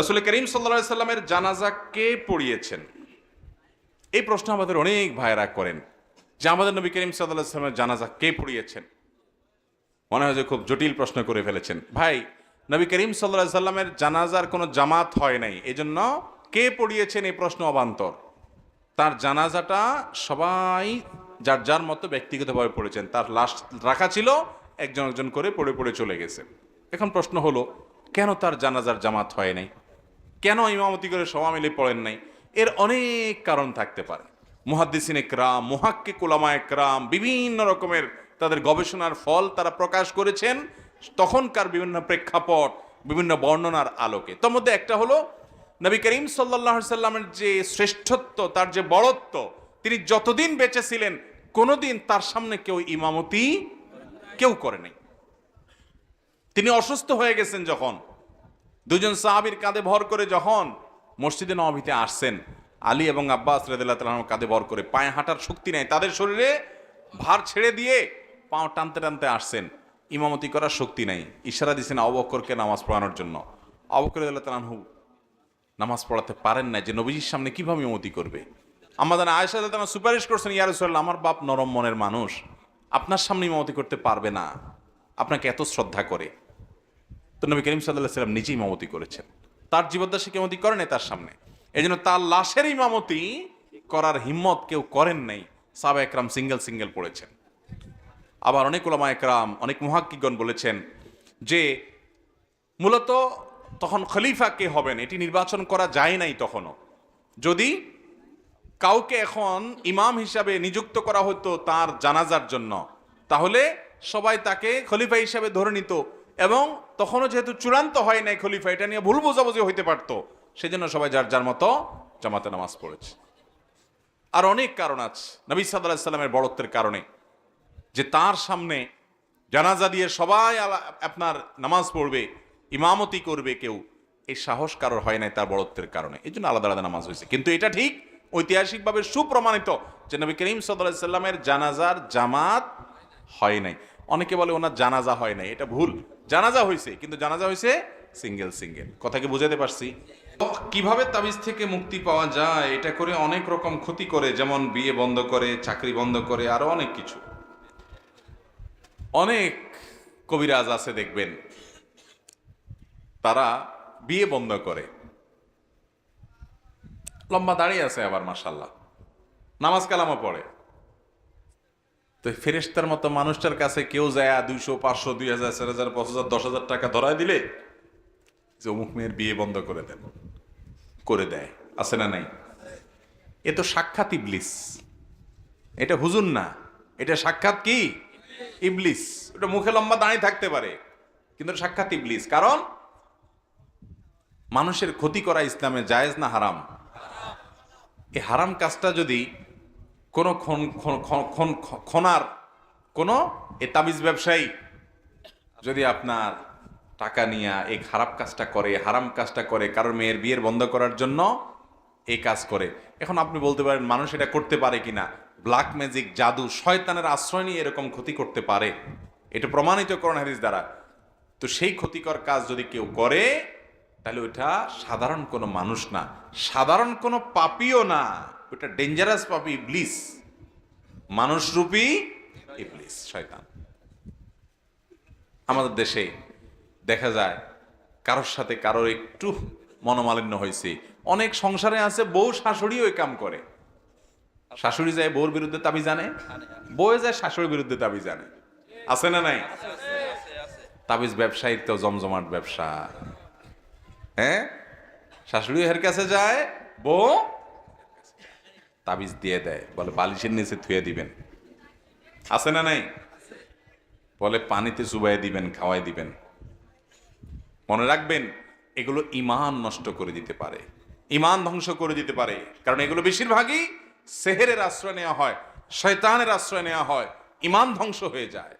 রসুল করিম সাল্লা সাল্লামের জানাজা কে পড়িয়েছেন? এই প্রশ্ন আমাদের অনেক ভাইয়েরা করেন যে আমাদের নবী করিম সাল্লাহ সাল্লামের জানাজা কে পড়িয়েছেন? মনে হয় যে খুব জটিল প্রশ্ন করে ফেলেছেন। ভাই, নবী করিম সাল্লাহ সাল্লামের জানাজার কোনো জামাত হয় নাই। এজন্য কে পড়িয়েছেন এই প্রশ্ন অবান্তর? তার জানাজাটা সবাই যার যার মতো ব্যক্তিগতভাবে পড়েছেন। তার লাশ রাখা ছিল, একজন একজন করে পড়ে পড়ে চলে গেছে। এখন প্রশ্ন হলো, কেন তার জানাজার জামাত হয় নাই? কেন ইমামতি করে সবাই মিলে পড়েন নাই? এর অনেক কারণ থাকতে পারে। মুহাদ্দিসিন একরাম মুহাক্কে কোলামা একরাম, বিভিন্ন রকমের তাদের গবেষণার ফল তারা প্রকাশ করেছেন তখনকার বিভিন্ন প্রেক্ষাপট, বিভিন্ন বর্ণনার আলোকে। তোর মধ্যে একটা হলো, নবী করিম সাল্লাহ সাল্লামের যে শ্রেষ্ঠত্ব, তার যে বড়ত্ব, তিনি যতদিন বেঁচে ছিলেন, কোনোদিন তার সামনে কেউ ইমামতি কেউ করে নাই। তিনি অসুস্থ হয়ে গেছেন যখন দুজন সাহাবির কাঁধে ভর করে যখন মসজিদে নবাবিতে আসছেন, আলী এবং আব্বাস রেদুল্লাহ তালাম কাঁধে ভর করে পায়ে হাঁটার শক্তি নেই, তাদের শরীরে ভার ছেড়ে দিয়ে পাও টানতে টানতে আসছেন, ইমামতি করার শক্তি নাই, ইশারা দিয়েছেন অবকরকে নামাজ পড়ানোর জন্য। অবকর রেদুল্লাহ নামাজ পড়াতে পারেন না যে নবীজির সামনে কীভাবে ইমতি করবে? আমাদের আয়সা তারা সুপারিশ করছেন ইয়ারসল্লাহ আমার বাপ নরম মনের মানুষ, আপনার সামনে ইমামতি করতে পারবে না, আপনাকে এত শ্রদ্ধা করে। তো নবী করিম সাল্লাহ সাল্লাম নিজে ইমামতি করেছেন। তার জীবদ্দশা কেমতি করেন তার সামনে। এই জন্য তার লাশের ইমামতি করার হিম্মত কেউ করেন নাই। সাবা একরাম সিঙ্গেল সিঙ্গেল পড়েছেন। আবার অনেক ওলামা একরাম, অনেক মহাক্কিগণ বলেছেন যে মূলত তখন খলিফা কে হবেন, এটি নির্বাচন করা যায় নাই তখনও। যদি কাউকে এখন ইমাম হিসাবে নিযুক্ত করা হতো তার জানাজার জন্য, তাহলে সবাই তাকে খলিফা হিসাবে ধরে নিত এবং তখনও যেহেতু চূড়ান্ত হয় নাই খলিফা, এটা নিয়ে ভুল বোঝাবুঝি হইতে পারতো। সেজন্য সবাই যার যার মতো জামাতে নামাজ পড়েছে। আর অনেক কারণ আছে, নবী সাল্লামের বড়ত্বের কারণে। যে তার সামনে জানাজা দিয়ে সবাই আপনার নামাজ পড়বে, ইমামতি করবে কেউ, এই সাহস কারোর হয় নাই তার বড়ত্বের কারণে। এই জন্য আলাদা আলাদা নামাজ হয়েছে। কিন্তু এটা ঠিক ঐতিহাসিকভাবে সুপ্রমাণিত যে নবী করিম সাল্লামের জানাজার জামাত হয় নাই। অনেকে বলে ওনার জানাজা হয় নাই, এটা ভুল। জানাজা হয়েছে কিন্তু জানাজা হয়েছে সিঙ্গেল সিঙ্গেল। কথা কি বুঝাতে পারছি কীভাবে তাবিজ থেকে মুক্তি পাওয়া যায়, এটা করে অনেক রকম ক্ষতি করে, যেমন বিয়ে বন্ধ করে, চাকরি বন্ধ করে, আরও অনেক কিছু। অনেক কবিরাজ আছে, দেখবেন। তারা বিয়ে বন্ধ করে। লম্বা দাঁড়িয়ে আছে আবার মাসাল্লাহ নামাজ কালামও পড়ে। তো ফেরেস্তার মতো মানুষটার কাছে কেউ যায় দুইশো, পাঁচশো, দুই হাজার, চার হাজার, পাঁচ হাজার, দশ হাজার টাকা ধরায় দিলে যে অমুক মেয়ের বিয়ে বন্ধ করে দেন, করে দেয়। আছে না নাই? এ তো সাক্ষাৎ ইবলিস। এটা হুজুর না। এটা সাক্ষাৎ কি? ইবলিস। ওটা মুখে লম্বা দাঁড়িয়ে থাকতে পারে, কিন্তু সাক্ষাৎ ইবলিস। কারণ মানুষের ক্ষতি করা ইসলামে জায়েজ না হারাম? এই হারাম কাজটা যদি কোনো খন, খন- খন- খন- খনার কোনো এ তাবিজ ব্যবসায়ী যদি আপনার টাকা নিয়ে এই খারাপ কাজটা করে, হারাম কাজটা করে, কারোর মেয়ের বিয়ের বন্ধ করার জন্য এই কাজ করে, এখন আপনি বলতে পারেন মানুষ এটা করতে পারে কিনা? ব্ল্যাক ম্যাজিক, জাদু, শয়তানের আশ্রয় নিয়ে এরকম ক্ষতি করতে পারে। এটা প্রমাণিত করণ হাদিস দ্বারা। তো সেই ক্ষতিকর কাজ যদি কেউ করে, তাহলে ওটা সাধারণ কোনো মানুষ না, সাধারণ কোনো পাপিও না। ওটা ডেঞ্জারাস পাপি ইবলিস মানুষরূপী ইবলিস শয়তান। আমাদের দেশে দেখা যায়, কারোর সাথে কারোর একটু মনোমালিন্য হয়েছে। অনেক সংসারে আছে, বউ শাশুড়ি ওই কাম করে। শাশুড়ি যায় বউর বিরুদ্ধে দাবি জানে বউ যায় শাশুড়ির বিরুদ্ধে তাবি জানে আছে না নাই? তাবিজ ব্যবসায়ীর তো জমজমাট ব্যবসা। হ্যাঁ? শাশুড়ি হের কাছে যায়, বউ তাবিজ দিয়ে দেয়, বলে বালিশের নিচে থুয়ে দিবেন। আছে না নাই? বলে পানিতে চুবাই দিবেন, খাওয়াই দিবেন। মনে রাখবেন, এগুলো ইমান নষ্ট করে দিতে পারে। ইমান ধ্বংস করে দিতে পারে। কারণ এগুলো বেশিরভাগই সেহেরের আশ্রয় নেওয়া হয়, শয়তানের আশ্রয় নেওয়া হয় ইমান ধ্বংস হয়ে যায়।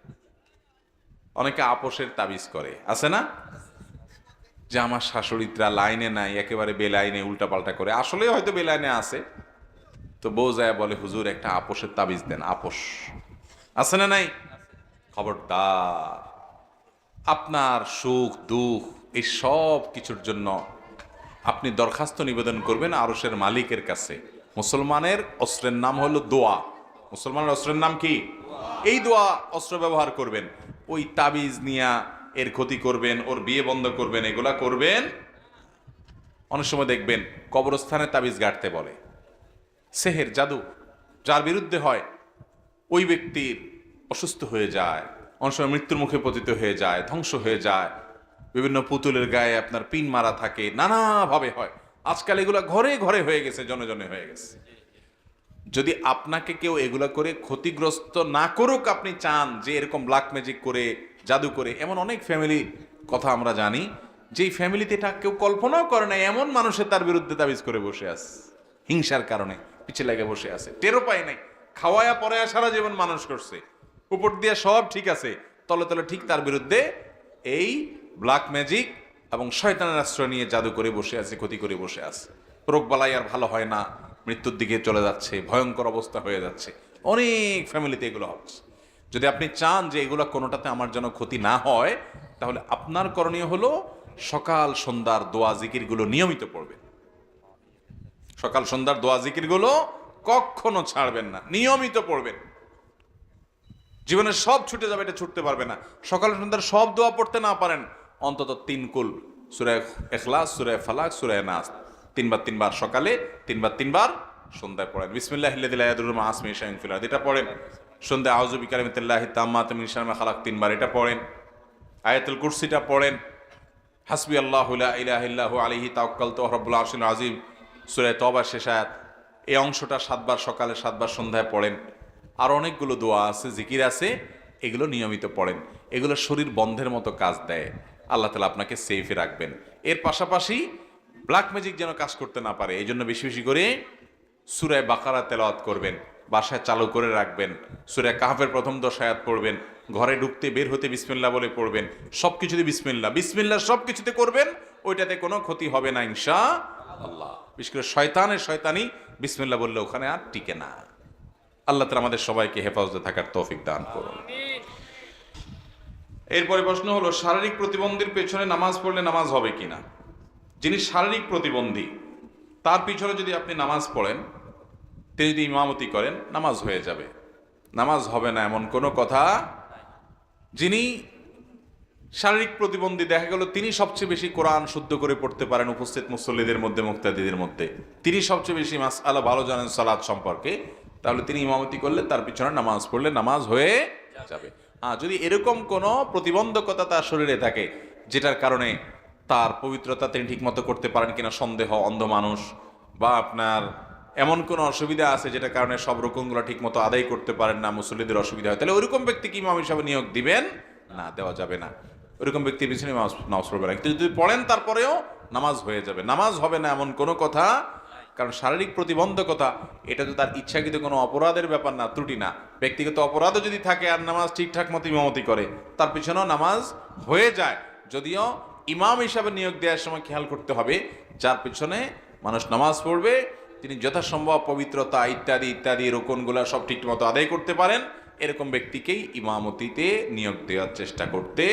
অনেকে আপোষের তাবিজ করে। আছে না? যে আমার শাশুড়িরা লাইনে নাই, একেবারে বেলাইনে উল্টাপাল্টা করে। আসলে হয়তো বেলাইনে আছে। তো বউ যায় বলে, হুজুর, একটা আপোষের তাবিজ দেন, আপোষ। আছে না নাই? খবরদার। আপনার সুখ, দুঃখ, এই সব কিছুর জন্য আপনি দরখাস্ত নিবেদন করবেন আরসের মালিকের কাছে। মুসলমানের অস্ত্রের নাম হলো দোয়া। মুসলমানের অস্ত্রের নাম কি? এই দোয়া অস্ত্র ব্যবহার করবেন। ওই তাবিজ নিয়া এর ক্ষতি করবেন, ওর বিয়ে বন্ধ করবেন, এগুলা করবেন। অনেক সময় দেখবেন কবরস্থানে তাবিজ গাঁটতে বলে। সেহের জাদু, যার বিরুদ্ধে হয়, ওই ব্যক্তির অসুস্থ হয়ে যায়, অনেক সময় মৃত্যুর মুখে পতিত হয়ে যায়, ধ্বংস হয়ে যায়। বিভিন্ন পুতুলের গায়ে আপনার পিন মারা থাকে, নানাভাবে হয়। আজকাল এগুলা ঘরে ঘরে হয়ে গেছে, জনে জনে হয়ে গেছে। যদি আপনাকে কেউ এগুলা করে ক্ষতিগ্রস্ত না করুক, আপনি চান যে এরকম ব্ল্যাক ম্যাজিক করে, জাদু করে, এমন অনেক ফ্যামিলি কথা আমরা জানি, যেই ফ্যামিলিতে এটা কেউ কল্পনাও করে না এমন মানুষের তার বিরুদ্ধে তাবিজ করে বসে আছে, হিংসার কারণে। পিছিয়ে লেগে বসে আছে। টেরও পায় নাই। খাওয়ায়া পরে সারা জীবন মানুষ করছে। উপর দিয়ে সব ঠিক আছে। তলে তলে ঠিক তার বিরুদ্ধে এই ব্ল্যাক ম্যাজিক এবং শয়তানের আশ্রয় নিয়ে জাদু করে বসে আছে, ক্ষতি করে বসে আছে। রোগবালাই আর ভালো হয় না। মৃত্যুর দিকে চলে যাচ্ছে। ভয়ঙ্কর অবস্থা হয়ে যাচ্ছে। অনেক ফ্যামিলিতে এগুলো হচ্ছে। যদি আপনি চান যে এগুলো কোনোটাতে আমার যেন ক্ষতি না হয়, তাহলে আপনার করণীয় হলো সকাল সন্ধ্যার দোয়া জিকিরগুলো নিয়মিত পড়বেন। সকাল সন্ধ্যার দোয়া জিকির জিকিরগুলো কখনো ছাড়বেন না, নিয়মিত পড়বেন। জীবনের সব ছুটে যাবে, এটা ছুটতে পারবে না। সকাল সন্ধ্যার সব দোয়া পড়তে না পারেন, অন্তত তিন কুল। সুরায় এখলাস সুরায় ফালাক সুরায় নাস। তিনবার তিনবার সকালে, তিনবার তিনবার সন্ধ্যায় পড়েন। বিসমিল্লাহ ফিলাদ এটা পড়েন। সন্ধ্যায় আউজুবি কালিমতুল্লাহ তাম্মা খালাক, তিনবার এটা পড়েন। আয়াতুল কুরসিটা পড়েন। হাসবি আল্লাহ ইলাহ আলিহি তাওকাল তো রব্বুল আরশিল আজিম সুরায় তবা শেষায়াত এই অংশটা সাতবার সকালে, সাতবার সন্ধ্যায় পড়েন। আর অনেকগুলো দোয়া আছে, জিকির আছে, এগুলো নিয়মিত পড়েন। এগুলো শরীর বন্ধের মতো কাজ দেয়। আল্লাহ তালা আপনাকে সেফে রাখবেন। এর পাশাপাশি ব্ল্যাক ম্যাজিক যেন কাজ করতে না পারে, এই জন্য বেশি বেশি করে সুরায় বাকারা তেলাওয়াত করবেন, বাসায় চালু করে রাখবেন, সুরায় কাহাফের প্রথম দশ আয়াত পড়বেন, ঘরে ঢুকতে বের হতে বিসমিল্লা বলে পড়বেন সব কিছুতে বিসমিল্লা বিসমিল্লা সব কিছুতে করবেন, ওইটাতে কোনো ক্ষতি হবে না ইনশা আল্লাহ বিশেষ করে শয়তানের শয়তানি বিসমিল্লা বললে ওখানে আর টিকে না। আল্লাহ তালা আমাদের সবাইকে হেফাজতে থাকার তৌফিক দান করুন। এরপরে প্রশ্ন হলো, শারীরিক প্রতিবন্ধীর পেছনে নামাজ পড়লে নামাজ হবে কিনা? যিনি শারীরিক প্রতিবন্ধী, তার পিছনে যদি আপনি নামাজ পড়েন, তিনি যদি ইমামতি করেন, নামাজ হয়ে যাবে। নামাজ হবে না এমন কোনো কথা যিনি শারীরিক প্রতিবন্ধী, দেখা গেল তিনি সবচেয়ে বেশি কোরআন শুদ্ধ করে পড়তে পারেন উপস্থিত মুসল্লিদের মধ্যে, মুক্তাদিদের মধ্যে। তিনি সবচেয়ে বেশি মাস আলা ভালো জানেন সালাদ সম্পর্কে। তাহলে তিনি ইমামতি করলে তার পিছনে নামাজ পড়লে নামাজ হয়ে যাবে। হ্যাঁ যদি এরকম কোনো প্রতিবন্ধকতা তার শরীরে থাকে, যেটার কারণে তার পবিত্রতা তিনি ঠিকমতো করতে পারেন কিনা সন্দেহ, অন্ধ মানুষ, বা আপনার এমন কোনো অসুবিধা আছে যেটার কারণে সব রকমগুলো ঠিকমতো আদায় করতে পারেন না, মুসল্লিদের অসুবিধা হয়, তাহলে ওইরকম ব্যক্তিকে ইমাম হিসাবে নিয়োগ দিবেন? না, দেওয়া যাবে না। ওইরকম ব্যক্তির পিছনে নামাজ নামাজ পড়বে না। কিন্তু যদি পড়েন তারপরেও নামাজ হয়ে যাবে। নামাজ হবে না এমন কোনো কথা। কারণ শারীরিক প্রতিবন্ধকতা, এটা তো তার ইচ্ছাকৃত কোনো অপরাধের ব্যাপার না, ত্রুটি না। ব্যক্তিগত অপরাধও যদি থাকে আর নামাজ ঠিকঠাক মতো ইমামতি করে, তার পিছনেও নামাজ হয়ে যায়। যদিও ইমাম হিসাবে নিয়োগ দেওয়ার সময় খেয়াল করতে হবে, যার পিছনে মানুষ নামাজ পড়বে, তিনি যথাসম্ভব পবিত্রতা ইত্যাদি ইত্যাদি, রোকনগুলা সব ঠিক মতো আদায় করতে পারেন। এরকম ব্যক্তিকেই ইমামতিতে নিয়োগ দেওয়ার চেষ্টা করতে